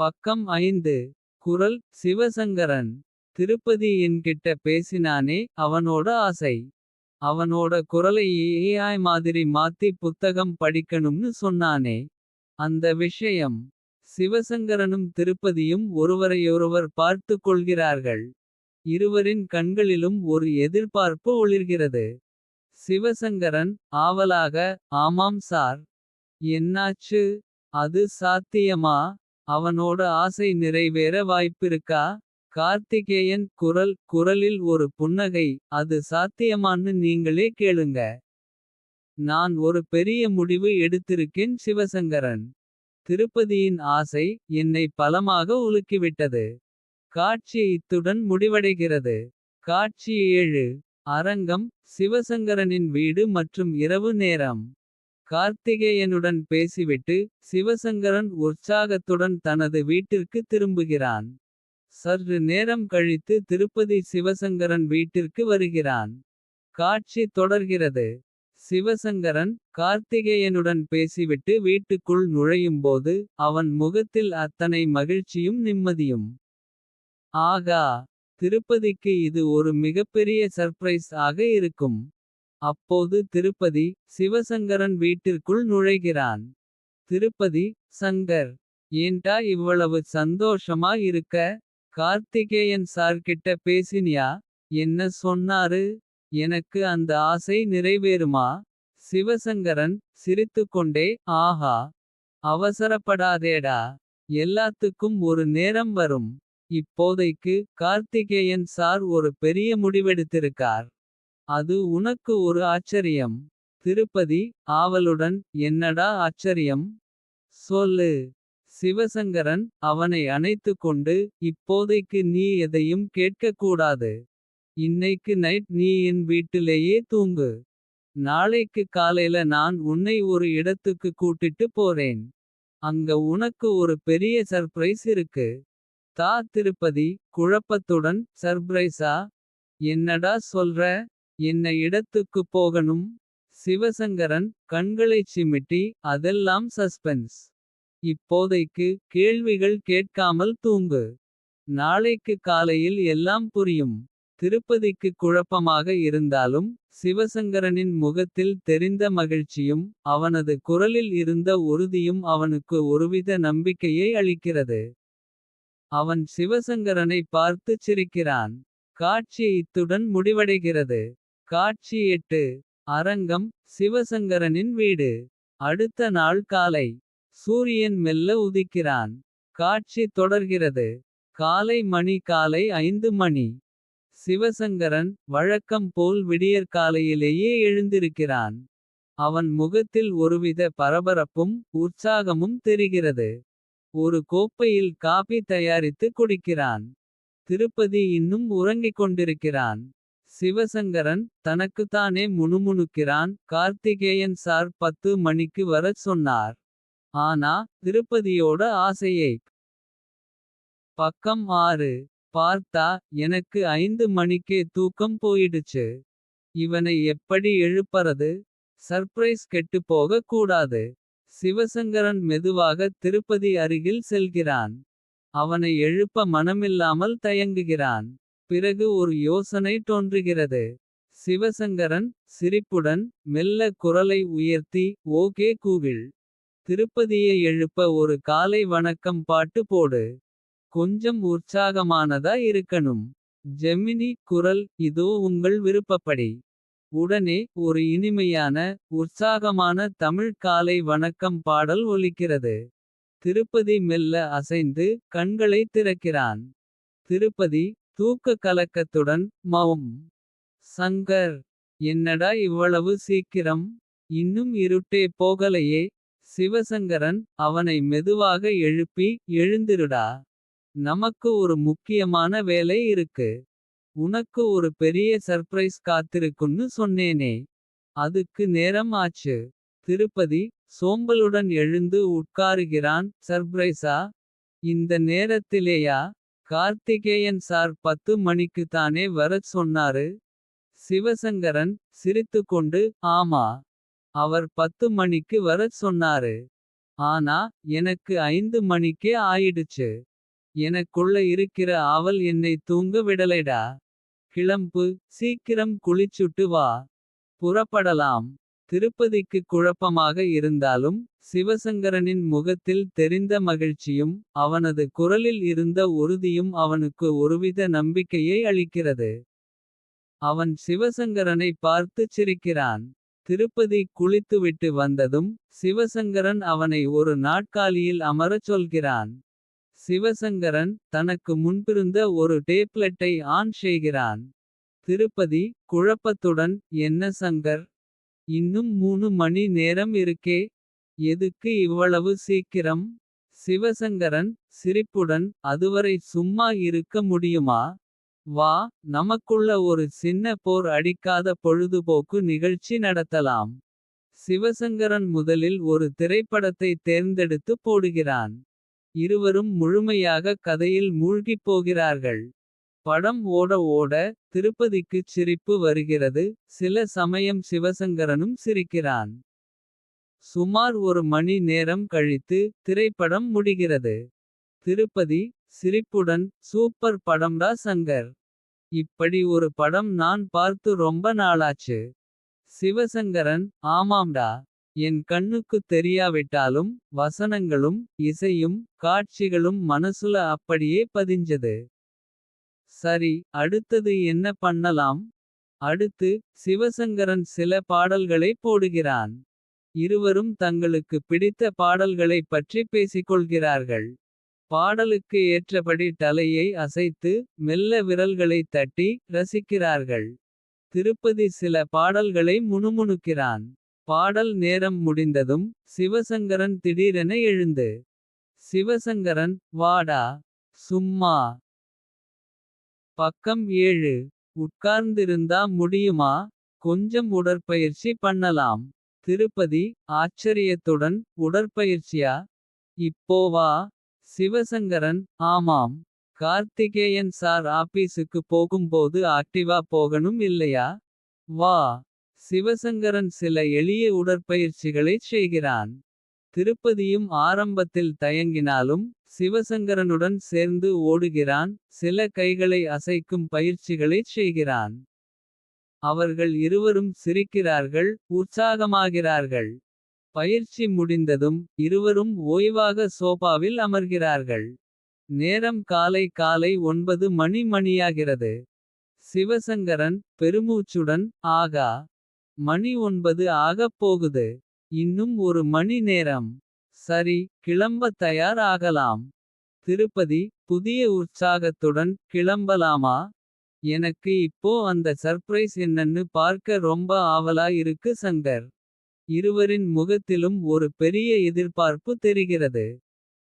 பக்கம் ஐந்து குரல் சிவசங்கரன். திருப்பதி என்கிட்ட பேசினானே அவனோட ஆசை. அவனோட குரலை ஏஐ மாதிரி மாத்தி புத்தகம் படிக்கணும்னு சொன்னானே. அந்த விஷயம் சிவசங்கரனும் திருப்பதியும் ஒருவரையொருவர் பார்த்துக் கொள்கிறார்கள். இருவரின் கண்களிலும் ஒரு எதிர்பார்ப்பு ஒளிர்கிறது. சிவசங்கரன் ஆவலாக ஆமாம் சார். என்னாச்சு அது சாத்தியமா. அவனோட ஆசை நிறைவேற வாய்ப்பிருக்கா. கார்த்திகேயன் குரல் குரலில் ஒரு புன்னகை. அது சாத்தியமான்னு நீங்களே கேளுங்க. நான் ஒரு பெரிய முடிவு எடுத்திருக்கேன் சிவசங்கரன். திருப்பதியின் ஆசை என்னை பலமாக உலுக்கிவிட்டது. காட்சி இத்துடன் முடிவடைகிறது. காட்சி ஏழு அரங்கம் சிவசங்கரனின் வீடு மற்றும் இரவு நேரம். கார்த்திகேயனுடன் பேசிவிட்டு சிவசங்கரன் உற்சாகத்துடன் தனது வீட்டிற்கு திரும்புகிறான். சற்று நேரம் கழித்து திருப்பதி சிவசங்கரன் வீட்டிற்கு வருகிறான். காட்சி தொடர்கிறது. சிவசங்கரன் கார்த்திகேயனுடன் பேசிவிட்டு வீட்டுக்குள் நுழையும்போது. அவன் முகத்தில் அத்தனை மகிழ்ச்சியும் நிம்மதியும். ஆகா திருப்பதிக்கு இது ஒரு மிகப்பெரிய சர்ப்ரைஸ் ஆக இருக்கும். அப்போது திருப்பதி சிவசங்கரன் வீட்டிற்குள் நுழைகிறான். திருப்பதி சங்கர் ஏன்டா இவ்வளவு சந்தோஷமா இருக்க. கார்த்திகேயன் சார்கிட்ட பேசினியா என்ன சொன்னாரு. எனக்கு அந்த ஆசை நிறைவேறுமா. சிவசங்கரன் சிரித்துக்கொண்டே ஆஹா. அவசரப்படாதேடா எல்லாத்துக்கும் ஒரு நேரம் வரும். இப்போதைக்கு கார்த்திகேயன் சார் ஒரு பெரிய முடிவெடுத்திருக்கார். அது உனக்கு ஒரு ஆச்சரியம். திருப்பதி ஆவலுடன் என்னடா ஆச்சரியம். சொல்லு சிவசங்கரன் அவனை அணைத்துக்கொண்டு. இப்போதைக்கு நீ எதையும் கேட்கக்கூடாது இன்னைக்கு நைட் நீ என் வீட்டிலேயே தூங்கு. நாளைக்கு காலைல நான் உன்னை ஒரு இடத்துக்கு கூட்டிட்டு போறேன். அங்க உனக்கு ஒரு பெரிய சர்ப்ரைஸ் இருக்கு. தா திருப்பதி குழப்பத்துடன் சர்ப்ரைஸா. என்னடா சொல்ற என்ன இடத்துக்குப் போகணும். சிவசங்கரன் கண்களைச் சிமிட்டி அதெல்லாம் சஸ்பென்ஸ். இப்போதைக்கு கேள்விகள் கேட்காமல் தூங்கு. நாளைக்கு காலையில் எல்லாம் புரியும். திருப்பதிக்கு குழப்பமாக இருந்தாலும். சிவசங்கரனின் முகத்தில் தெரிந்த மகிழ்ச்சியும். அவனது குரலில் இருந்த உறுதியும் அவனுக்கு ஒருவித நம்பிக்கையை அளிக்கிறது. அவன் சிவசங்கரனை பார்த்துச் சிரிக்கிறான். காட்சி இத்துடன் முடிவடைகிறது. காட்சி எட்டு அரங்கம் சிவசங்கரனின் வீடு. அடுத்த நாள் காலை சூரியன் மெல்ல உதிக்கிறான். காட்சி தொடர்கிறது. காலை மணி காலை ஐந்து மணி. சிவசங்கரன் வழக்கம் போல் விடியற்காலையிலேயே எழுந்திருக்கிறான். அவன் முகத்தில் ஒருவித பரபரப்பும் உற்சாகமும் தெரிகிறது. ஒரு கோப்பையில் காபி தயாரித்து குடிக்கிறான். திருப்பதி இன்னும் உறங்கிக் கொண்டிருக்கிறான். சிவசங்கரன் தனக்குத்தானே முணுமுணுக்கிறான். கார்த்திகேயன் சார் பத்து மணிக்கு வரச் சொன்னார். ஆனா திருப்பதியோட ஆசையை. பக்கம் ஆறு பார்த்தா எனக்கு ஐந்து மணிக்கே தூக்கம் போயிடுச்சு. இவனை எப்படி எழுப்பறது. சர்ப்ரைஸ் கெட்டுப்போக கூடாது. சிவசங்கரன் மெதுவாக திருப்பதி அருகில் செல்கிறான். அவனை எழுப்ப மனமில்லாமல் தயங்குகிறான். பிறகு ஒரு யோசனை தோன்றுகிறது. சிவசங்கரன் சிரிப்புடன் மெல்ல குரலை உயர்த்தி ஓகே கூகிள். திருப்பதியை எழுப்ப ஒரு காலை வணக்கம் பாட்டு போடு. கொஞ்சம் உற்சாகமானதா இருக்கணும். ஜெமினி குரல் இதோ உங்கள் விருப்பப்படி. உடனே ஒரு இனிமையான உற்சாகமான தமிழ் காலை வணக்கம் பாடல் ஒலிக்கிறது. திருப்பதி மெல்ல அசைந்து கண்களை திறக்கிறான். திருப்பதி தூக்க கலக்கத்துடன் மௌம். சங்கர் என்னடா இவ்வளவு சீக்கிரம். இன்னும் இருட்டே போகலையே. சிவசங்கரன் அவனை மெதுவாக எழுப்பி எழுந்திருடா. நமக்கு ஒரு முக்கியமான வேலை இருக்கு. உனக்கு ஒரு பெரிய சர்ப்ரைஸ் காத்திருக்குன்னு சொன்னேனே. அதுக்கு நேரம் ஆச்சு. திருப்பதி சோம்பலுடன் எழுந்து உட்காருகிறான் சர்ப்ரைஸா. இந்த நேரத்திலேயா கார்த்திகேயன் சார் பத்து மணிக்கு தானே வரச் சொன்னாரு. சிவசங்கரன் சிரித்துக்கொண்டு ஆமா. அவர் பத்து மணிக்கு வரச் சொன்னாரு. ஆனா எனக்கு ஐந்து மணிக்கே ஆயிடுச்சு. எனக்குள்ள இருக்கிற ஆவல் என்னை தூங்க விடலைடா. கிளம்பு சீக்கிரம் குளிச்சுட்டு வா. புறப்படலாம். திருப்பதிக்கு குழப்பமாக இருந்தாலும். சிவசங்கரனின் முகத்தில் தெரிந்த மகிழ்ச்சியும். அவனது குரலில் இருந்த உறுதியும் அவனுக்கு ஒருவித நம்பிக்கையை அளிக்கிறது. அவன் சிவசங்கரனை பார்த்துச் சிரிக்கிறான். திருப்பதி குளித்துவிட்டு வந்ததும். சிவசங்கரன் அவனை ஒரு நாட்காலியில் அமரச் சொல்கிறான். சிவசங்கரன் தனக்கு முன்பிருந்த ஒரு டேப்லெட்டை ஆன் செய்கிறான். திருப்பதி குழப்பத்துடன் என்ன சங்கர். இன்னும் மூணு மணி நேரம் இருக்கே. எதுக்கு இவ்வளவு சீக்கிரம். சிவசங்கரன் சிரிப்புடன் அதுவரை சும்மா இருக்க முடியுமா. வா நமக்குள்ள ஒரு சின்ன போர் அடிக்காத பொழுதுபோக்கு நிகழ்ச்சி நடத்தலாம். சிவசங்கரன் முதலில் ஒரு திரைப்படத்தை தேர்ந்தெடுத்து போடுகிறான். இருவரும் முழுமையாக கதையில் மூழ்கிப் போகிறார்கள். படம் ஓட ஓட திருப்பதிக்குச் சிரிப்பு வருகிறது. சில சமயம் சிவசங்கரனும் சிரிக்கிறான். சுமார் ஒரு மணி நேரம் கழித்து திரைப்படம் முடிகிறது. திருப்பதி சிரிப்புடன் சூப்பர் படம்டா சங்கர். இப்படி ஒரு படம் நான் பார்த்து ரொம்ப நாளாச்சு. சிவசங்கரன் ஆமாம்டா. என் கண்ணுக்குத் தெரியாவிட்டாலும். வசனங்களும் இசையும் காட்சிகளும் மனசுல அப்படியே பதிஞ்சது. சரி அடுத்தது என்ன பண்ணலாம். அடுத்து சிவசங்கரன் சில பாடல்களை போடுகிறான். இருவரும் தங்களுக்கு பிடித்த பாடல்களைப் பற்றி பேசிக்கொள்கிறார்கள். பாடலுக்கு ஏற்றபடி தலையை அசைத்து மெல்ல விரல்களைத் தட்டி. ரசிக்கிறார்கள் திருப்பதி சில பாடல்களை முணுமுணுக்கிறான். பாடல் நேரம் முடிந்ததும் சிவசங்கரன் திடீரென எழுந்து. சிவசங்கரன் வாடா சும்மா. பக்கம் ஏழு உட்கார்ந்திருந்தா முடியுமா. கொஞ்சம் உடற்பயிற்சி பண்ணலாம். திருப்பதி ஆச்சரியத்துடன் உடற்பயிற்சியா. இப்போ வா சிவசங்கரன் ஆமாம். கார்த்திகேயன் சார் ஆபீஸுக்கு போகும்போது ஆக்டிவா போகணும் இல்லையா. வா சிவசங்கரன் சில எளிய உடற்பயிற்சிகளைச் செய்கிறான். திருப்பதியும் ஆரம்பத்தில் தயங்கினாலும். சிவசங்கரனுடன் சேர்ந்து ஓடுகிறான். சில கைகளை அசைக்கும் பயிற்சிகளைச் செய்கிறான். அவர்கள் இருவரும் சிரிக்கிறார்கள் உற்சாகமாகிறார்கள். பயிற்சி முடிந்ததும் இருவரும் ஓய்வாக சோபாவில் அமர்கிறார்கள். நேரம் காலை காலை ஒன்பது மணி மணியாகிறது. சிவசங்கரன் பெருமூச்சுடன் ஆகா. மணி ஒன்பது ஆகப் போகுது. இன்னும் ஒரு மணி நேரம். சரி கிளம்ப தயார் ஆகலாம். திருப்பதி புதிய உற்சாகத்துடன் கிளம்பலாமா. எனக்கு இப்போ அந்த சர்ப்ரைஸ் என்னன்னு பார்க்க ரொம்ப ஆவலா இருக்கு சங்கர். இருவரின் முகத்திலும் ஒரு பெரிய எதிர்பார்ப்பு தெரிகிறது.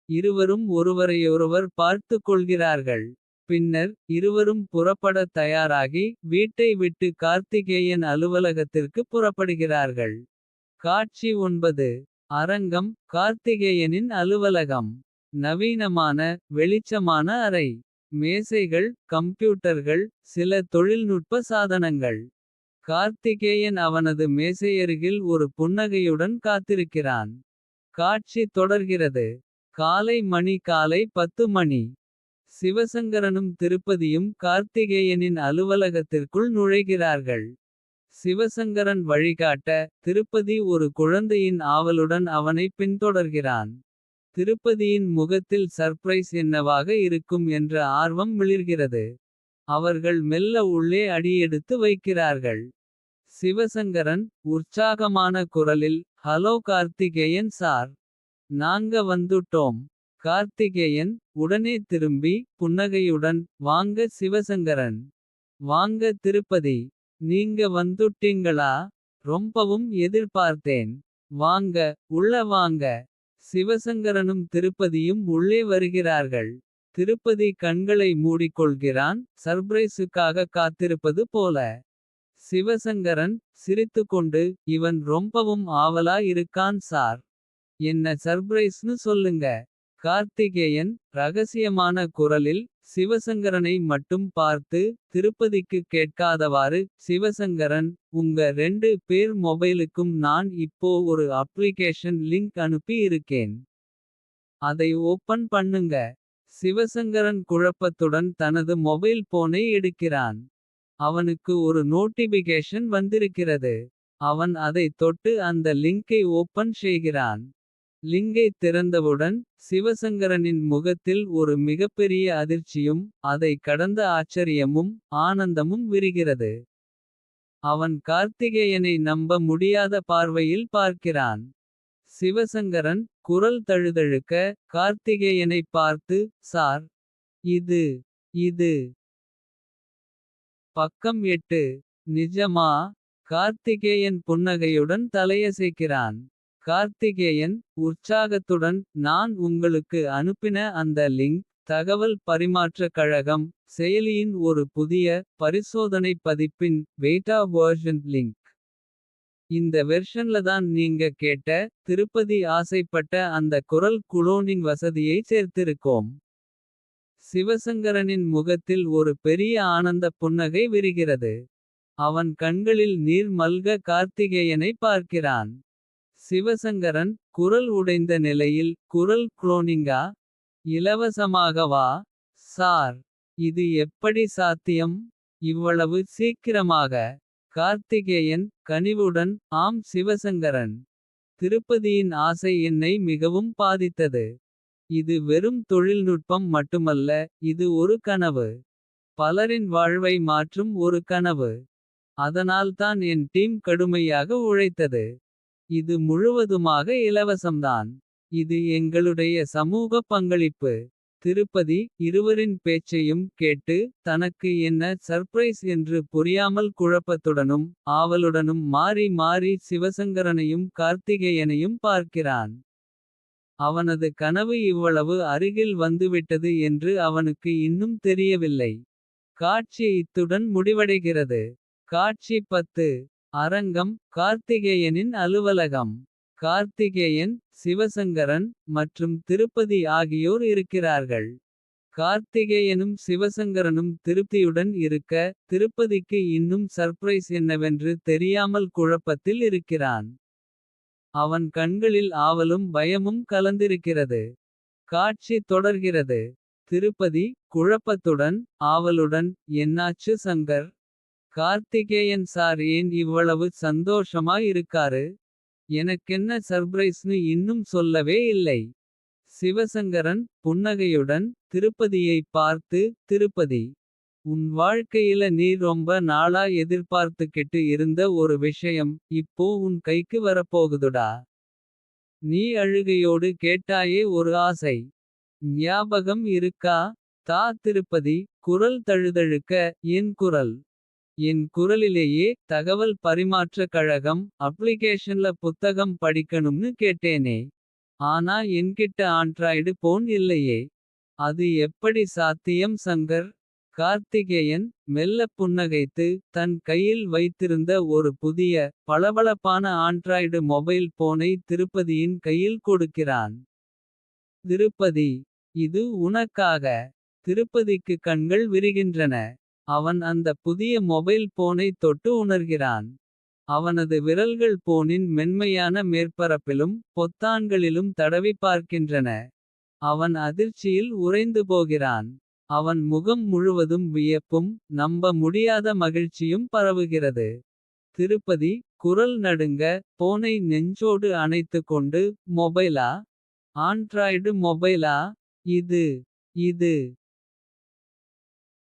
இருவரும் ஒருவரையொருவர் பார்த்துக் கொள்கிறார்கள். பின்னர் இருவரும் புறப்படத் தயாராகி வீட்டை விட்டு கார்த்திகேயன் அலுவலகத்திற்கு புறப்படுகிறார்கள். காட்சி ஒன்பது அரங்கம் கார்த்திகேயனின் அலுவலகம். நவீனமான வெளிச்சமான அறை. மேசைகள் கம்ப்யூட்டர்கள் சில தொழில்நுட்ப சாதனங்கள். கார்த்திகேயன் அவனது மேசையருகில் ஒரு புன்னகையுடன் காத்திருக்கிறான். காட்சி தொடர்கிறது. காலை மணி காலை 10 மணி. சிவசங்கரனும் திருப்பதியும் கார்த்திகேயனின் அலுவலகத்திற்குள் நுழைகிறார்கள். சிவசங்கரன் வழிகாட்ட திருப்பதி ஒரு குழந்தையின் ஆவலுடன் அவனை பின்தொடர்கிறான். திருப்பதியின் முகத்தில் சர்ப்ரைஸ் என்னவாக இருக்கும் என்ற ஆர்வம் மிளிர்கிறது. அவர்கள் மெல்ல உள்ளே அடியெடுத்து வைக்கிறார்கள். சிவசங்கரன் உற்சாகமான குரலில் ஹலோ கார்த்திகேயன் சார். நாங்க வந்துட்டோம். கார்த்திகேயன் உடனே திரும்பி புன்னகையுடன் வாங்க சிவசங்கரன். வாங்க திருப்பதி நீங்க வந்துட்டீங்களா. ரொம்பவும் எதிர்பார்த்தேன். வாங்க உள்ள வாங்க. சிவசங்கரனும் திருப்பதியும் உள்ளே வருகிறார்கள். திருப்பதி கண்களை மூடிக்கொள்கிறான் சர்ப்ரைஸுக்காக காத்திருப்பது போல. சிவசங்கரன் சிரித்துக்கொண்டு இவன் ரொம்பவும் ஆவலா இருக்கான் சார். என்ன சர்ப்ரைஸ்னு சொல்லுங்க. கார்த்திகேயன் ரகசியமான குரலில் சிவசங்கரனை மட்டும் பார்த்து. திருப்பதிக்கு கேட்காதவாறு சிவசங்கரன். உங்க ரெண்டு பேர் மொபைலுக்கும் நான் இப்போ ஒரு அப்ளிகேஷன் லிங்க் அனுப்பி இருக்கேன். அதை ஓப்பன் பண்ணுங்க. சிவசங்கரன் குழப்பத்துடன் தனது மொபைல் போனை எடுக்கிறான். அவனுக்கு ஒரு நோட்டிபிகேஷன் வந்திருக்கிறது. அவன் அதை தொட்டு அந்த லிங்கை ஓப்பன் செய்கிறான். லிங்கை திறந்தவுடன் சிவசங்கரனின் முகத்தில் ஒரு மிகப்பெரிய அதிர்ச்சியும். அதை கடந்த ஆச்சரியமும் ஆனந்தமும் விரிகிறது. அவன் கார்த்திகேயனை நம்ப முடியாத பார்வையில் பார்க்கிறான். சிவசங்கரன் குரல் தழுதழுக்க கார்த்திகேயனைப் பார்த்து சார். இது இது பக்கம் எட்டு நிஜமா. கார்த்திகேயன் புன்னகையுடன் தலையசைக்கிறான். கார்த்திகேயன் உற்சாகத்துடன் நான் உங்களுக்கு அனுப்பின அந்த லிங்க். தகவல் பரிமாற்றக் கழகம் செயலியின் ஒரு புதிய. பரிசோதனை பதிப்பின் பேட்டா வெர்ஷன் லிங்க். இந்த வெர்ஷன்லதான் நீங்க கேட்ட. திருப்பதி ஆசைப்பட்ட அந்த குரல் குளோனிங் வசதியை சேர்த்திருக்கோம். சிவசங்கரனின் முகத்தில் ஒரு பெரிய ஆனந்தப் புன்னகை விரிகிறது. அவன் கண்களில் நீர் மல்க கார்த்திகேயனை பார்க்கிறான். சிவசங்கரன் குரல் உடைந்த நிலையில் குரல் குளோனிங்கா. இலவசமாகவா சார். இது எப்படி சாத்தியம் இவ்வளவு சீக்கிரமாக. கார்த்திகேயன் கனிவுடன் ஆம் சிவசங்கரன். திருப்பதியின் ஆசை என்னை மிகவும் பாதித்தது. இது வெறும் தொழில்நுட்பம் மட்டுமல்ல இது ஒரு கனவு. பலரின் வாழ்வை மாற்றும் ஒரு கனவு. அதனால்தான் என் டீம் கடுமையாக உழைத்தது. இது முழுவதுமாக இலவசம்தான். இது எங்களுடைய சமூக பங்களிப்பு. திருப்பதி இருவரின் பேச்சையும் கேட்டு தனக்கு என்ன சர்ப்ரைஸ் என்று புரியாமல் குழப்பத்துடனும். ஆவலுடனும் மாறி மாறி சிவசங்கரனையும் கார்த்திகேயனையும் பார்க்கிறான். அவனது கனவு இவ்வளவு அருகில் வந்துவிட்டது என்று அவனுக்கு இன்னும் தெரியவில்லை. காட்சி இத்துடன் முடிவடைகிறது. காட்சி 10 அரங்கம் கார்த்திகேயனின் அலுவலகம். கார்த்திகேயன் சிவசங்கரன் மற்றும் திருப்பதி ஆகியோர் இருக்கிறார்கள். கார்த்திகேயனும் சிவசங்கரனும் திருப்தியுடன் இருக்க. திருப்பதிக்கு இன்னும் சர்ப்ரைஸ் என்னவென்று தெரியாமல் குழப்பத்தில் இருக்கிறான். அவன் கண்களில் ஆவலும் பயமும் கலந்திருக்கிறது. காட்சி தொடர்கிறது திருப்பதி குழப்பத்துடன். ஆவலுடன் என்னாச்சு சங்கர். கார்த்திகேயன் சார் ஏன் இவ்வளவு சந்தோஷமா இருக்காரு. எனக்கென்ன சர்ப்ரைஸ்னு இன்னும் சொல்லவே இல்லை. சிவசங்கரன் புன்னகையுடன் திருப்பதியைப் பார்த்து திருப்பதி. உன் வாழ்க்கையில நீ ரொம்ப நாளா எதிர்பார்த்துக்கிட்டு இருந்த ஒரு விஷயம். இப்போ உன் கைக்கு வரப்போகுதுடா. நீ அழுகையோடு கேட்டாயே ஒரு ஆசை. ஞாபகம் இருக்கா தா திருப்பதி குரல் தழுதழுக்க என் குரல். என் குரலிலேயே தகவல் பரிமாற்றக் கழகம். அப்ளிகேஷன்ல புத்தகம் படிக்கணும்னு கேட்டேனே. ஆனா என்கிட்ட ஆண்ட்ராய்டு போன் இல்லையே. அது எப்படி சாத்தியம் சங்கர். கார்த்திகேயன் மெல்லப் புன்னகைத்து தன் கையில் வைத்திருந்த ஒரு புதிய. பளபளப்பான ஆண்ட்ராய்டு மொபைல் போனை திருப்பதியின் கையில் கொடுக்கிறான். திருப்பதி இது உனக்காக. திருப்பதிக்கு கண்கள் விரிகின்றன. அவன் அந்த புதிய மொபைல் போனை தொட்டு உணர்கிறான். அவனது விரல்கள் போனின் மென்மையான மேற்பரப்பிலும். பொத்தான்களிலும் தடவி பார்க்கின்றன. அவன் அதிர்ச்சியில் உறைந்து போகிறான். அவன் முகம் முழுவதும் வியப்பும் நம்ப முடியாத மகிழ்ச்சியும் பரவுகிறது. திருப்பதி குரல் நடுங்க போனை நெஞ்சோடு அணைத்துக்கொண்டு. மொபைலா ஆண்ட்ராய்டு மொபைலா இது இது.